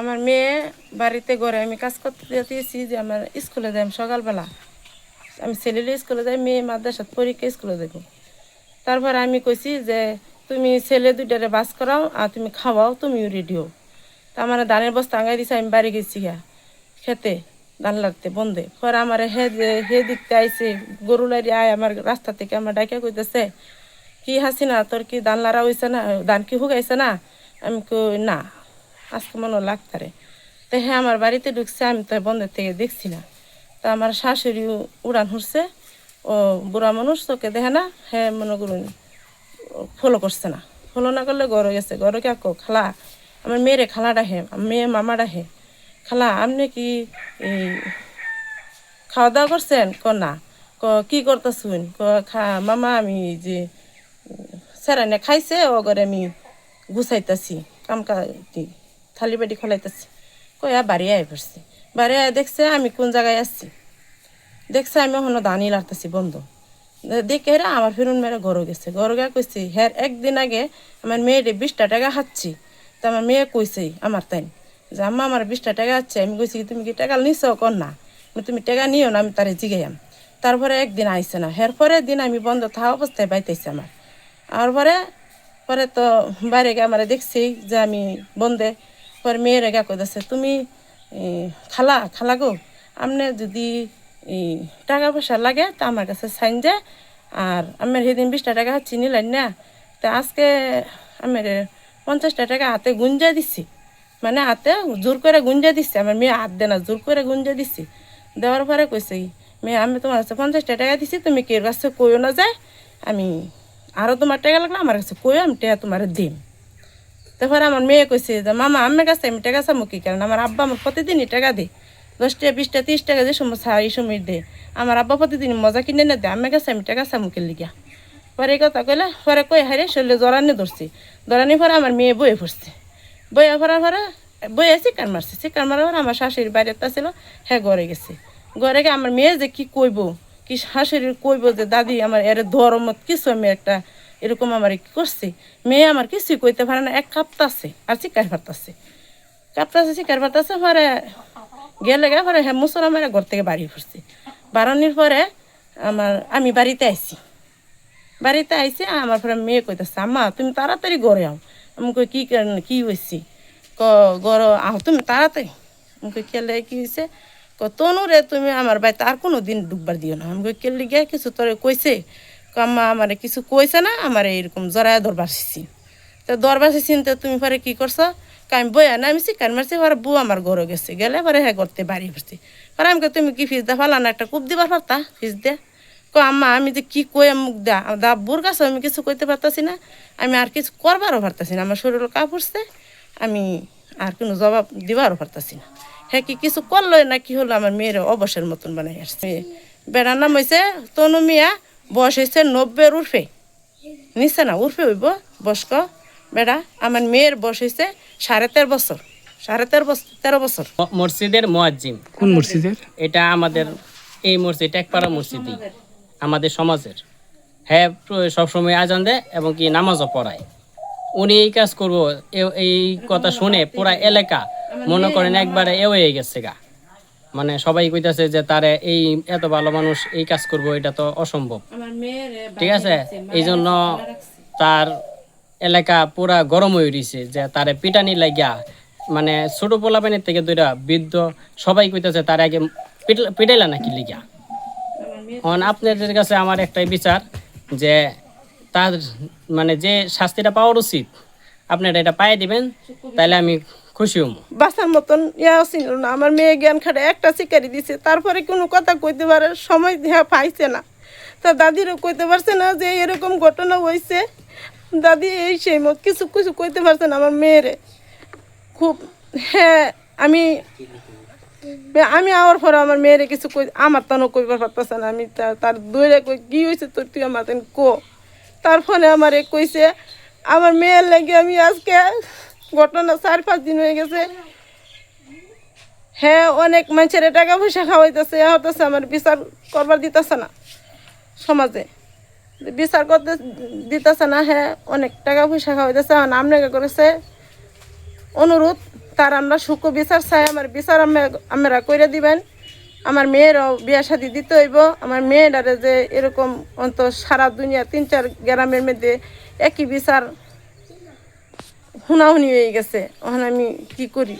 আমার মেয়ে বাড়িতে ঘরে আমি কাজ করতে দিয়েছি যে আমার স্কুলে যাই সকালবেলা। আমি ছেলেলে স্কুলে যাই, মেয়ে মাদ্রাসাত পরীক্ষা স্কুলে যাব তারপর আমি কইছি যে, তুমি ছেলে দুইটারে বাস করাও আর তুমি খাওয়াও, তুমিও রেডি হও। তা আমার ধানের বস্তা আঙাই দিছে, আমি বাড়ি গেছি গা খেতে, ধান লাগতে বন্ধে। পরে আমার হে হে দিকতে আইছে, গরু লারি আয় আমার রাস্তা থেকে আমার ডাইকা কইতেছে, কি হাসিনা, তোর কি ধান লারা হয়েছে না, ধান কি হুগাইছে না? আমি কই, না। আজকে মনে লাগতারে। তো হ্যাঁ আমার বাড়িতে ঢুকছে, আমি তো বন্ধের থেকে দেখছি না। তা আমার শাশুড়ি উড়ান হচ্ছে ও বুড়া মানুষ তোকে দেখে না হ্যাঁ মনে করুন ফলো করছে না। ফলো না করলে গড়ে গেছে গড়ে কে খালা, আমার মেয়েরে খালাটা হে, মেয়ে মামাটা হে। খালা, আপনি কি এই খাওয়া দাওয়া করছেন? ক না। ক, কি করতেছুন? ক, খা, মামা, আমি যে স্যারানে খাইছে, ও ঘরে আমি গুছাইতাছি কাম কা কি থালি বাটি খোলাইতাছি। কয়া বাড়ি আয় পড়ছি বাড়ি আয় দেখছে আমি কোন জায়গায় আসছি দেখছে আমি এখনও দানি লাগতেছি বন্ধ। দেখে এরা আমার ফিরুন মেরে ঘরে গেছে। ঘরে গিয়ে কইছি হ্যাঁ একদিন আগে আমার মেয়েরে বিশটা টাকা খাচ্ছি। তো আমার মেয়ে কইছে, আমার তাই যে, আম্মা, আমার বিশটা টাকা আছে আমি কইছি, তুমি কি টাকা নিছ, কর না। তুমি টাকা নিও না, আমি তারে জিগাইয়াম। তারপরে একদিন আইসে না। হের পরে দিন আমি বন্ধ থাকা অবস্থায় বাইতেছি আমার। আর পরে পরে তো বাইরে গিয়ে আমার দেখছি যে আমি বন্ধে পরে মেয়ের গা কইতেছে, তুমি খালা খালা গো আপনি যদি টাকা পয়সা লাগে তা আমার কাছে সাইন যে আর আমার সেদিন বিশটা টাকা চিনি লাইন না, তা আজকে আমার পঞ্চাশটা টাকা হাতে গুঞ্জা দিছি। মানে হাতে জোর করে গুঞ্জা দিচ্ছে আমার মেয়ে হাত দে না, জোর করে গুঞ্জা দিছি। দেওয়ার পরে কইছে, মেয়ে, আমি তোমার কাছে পঞ্চাশটা টাকা দিছি, তুমি কেউ কাছে কইও না যায় আমি আরও তোমার টাকা লাগলে আমার কাছে কইও, আমি টাকা তোমার দিম। তারপরে আমার মেয়ে কইছে যে, মামা আমার কাছে আমি টাকা চামো কি কারণ? আমার আব্বা আমার প্রতিদিনই টাকা দে দশ টাকা, বিশ টাকা, তিরিশ টাকা যে সময় এই সময় দে আমার আব্বা প্রতিদিন মজা কিনে না দে আমার কাছে আমি টাকা চামো কে লিগা? পরে কথা কইলে, পরে কই হারে শরীরে জরানি ধরছি। জরানি পরে আমার মেয়ে বয়ে পড়ছে। বইয়া পড়ার পরে বইয়া চিকার মারছে। চিকার মারার পরে আমার শাশুড়ির বাড়িতে ছিল হ্যাঁ ঘরে গেছে। ঘরে গিয়ে আমার মেয়ে যে কি কইব? কি শাশুড়ির কইব যে, দাদি, আমার এর ধর্মত কিছু আমি একটা এরকম আমার কি করছে? মেয়ে আমার কিছুই কইতে পারে না, এক কাঁপতাছে আর চিকার ফারতাছে কাঁপতাছে চিকার ফারতাছে পরে গেলে গে, পরে হ্যাঁ মুসল আমার ঘর থেকে বাড়ি ফুরছি। বাড়ানির পরে আমার, আমি বাড়িতে আইছি। বাড়িতে আইসি আমার পরে মেয়ে কইতেছে, আম্মা, তুমি তাড়াতাড়ি ঘরে আও। আমি কই, কি কি হয়েছি ক, ঘর আহ তুমি তাড়াতাড়ি। আমি কেলে, কি হয়েছে ক, তনু রে, তুমি আমার বাড়িতে আর কোনো দিন ডুববার দিও না। আমি কেলে গিয়ে কিছু তোরে কইছে? ক আম্মা আমারে কিছু কইছে না, আমার এরকম জরায় দরবার শিছি তো দরবার শিছিন তো তুমি পরে কী করছ? কাম বইয়া না, আমি শিকার মারছি, পরে বউ আমার ঘরে গেছে। গেলে পরে হ্যাঁ করতে বাড়ি পড়ছি পরে আমি তুমি কি ফিস দা ফালানা একটা কূপ দিবার পারতা? ফিস দে। ক আম্মা, আমি যে কি কই মুখ দা দা বুর কাছে আমি কিছু কইতে পারতাছি না। আমি আর কিছু করবারও পারতাছি না। আমার শরীর কাপড়ছে আমি আর কোনো জবাব দিবারও পারতাছি না। হ্যাঁ কি কিছু করল না কি হলো আমার মেয়ের অবসর মতন বানাই আসছে। বেড়ার নাম হয়েছে তনু মিয়া। বয়স হয়েছে নব্বের উর্ফে। নিচ্ছে না উর্ফে হইব বয়স্ক। বেড়া আমার মেয়ের বয়স হয়েছে সাড়ে তেরো বছর সাড়ে তেরো বছর তেরো বছর। মসজিদের মোয়াজ্জিম কোন মসজিদের? এটা আমাদের এই মসজিদ একপাড়া মসজিদই আমাদের সমাজের। হ্যাঁ সবসময় আজান দেয় এবং কি নামাজও পড়ায়। উনি এই কাজ করব এ- এই কথা শুনে পুরা এলাকা মনে করেন একবারে এ হয়ে গেছে গা। মানে সবাই কইতাছে যে তারে এই এত ভালো মানুষ এই কাজ করব এটা তো অসম্ভব। ঠিক আছে? এই জন্য তার এলাকা পুরা গরম হয়ে উঠেছে যে তারে পিটানি লাগিয়া মানে ছোট পোলাপানির থেকে দুইটা বৃদ্ধ সবাই কইতাছে তার আগে পিট- পিটাইলা নাকি লিগা এখন আপনাদের কাছে আমার একটাই বিচার যে তার মানে যে শাস্তিটা পাওয়ার উচিত আপনারা এটা পাই দিবেন তাহলে আমি খুশি হব বাসার মতন ইয়া ছিল না। আমার মেয়ে জ্ঞান খাটে একটা শিকারি দিছে। তারপরে কোনো কথা কইতে পারে সময় দেওয়া পাইছে না। তা দাদিরও কইতে পারছে না যে এরকম ঘটনা হয়েছে দাদি এই সেই মত কিছু কিছু কইতে পারছে না আমার মেয়েরে। খুব হ্যাঁ আমি আমি আওয়ার পরে আমার মেয়েরে কিছু কই, আমার তানো কইবার পারতেছে না। আমি তার দৌড়ে কই, কি হয়েছে তোর তুই আমার কো? তার ফলে আমার কইছে, আমার মেয়ের লাগে আমি আজকে ঘটনা চার, পাঁচ দিন হয়ে গেছে। হ্যাঁ অনেক মানুষের টাকা পয়সা খাওয়াইতেছে হতেছে আমার বিচার করবার দিতেছে না সমাজে। বিচার করতে দিতেছে না হ্যাঁ অনেক টাকা পয়সা খাওয়াইতেছে। আমার নাম আপনাকে করেছে অনুরোধ, তার আমরা সুখ বিচার চাই, আমার বিচার আমরা- আমরা করে দিবেন। আমার মেয়েরও বিয়া শাদি দিতে হইব। আমার মেয়েরারে যে এরকম অন্ত সারা দুনিয়া তিন, চার গ্রামের মধ্যে একই বিচার হুনাহুনি হয়ে গেছে। ওখানে আমি কি করি?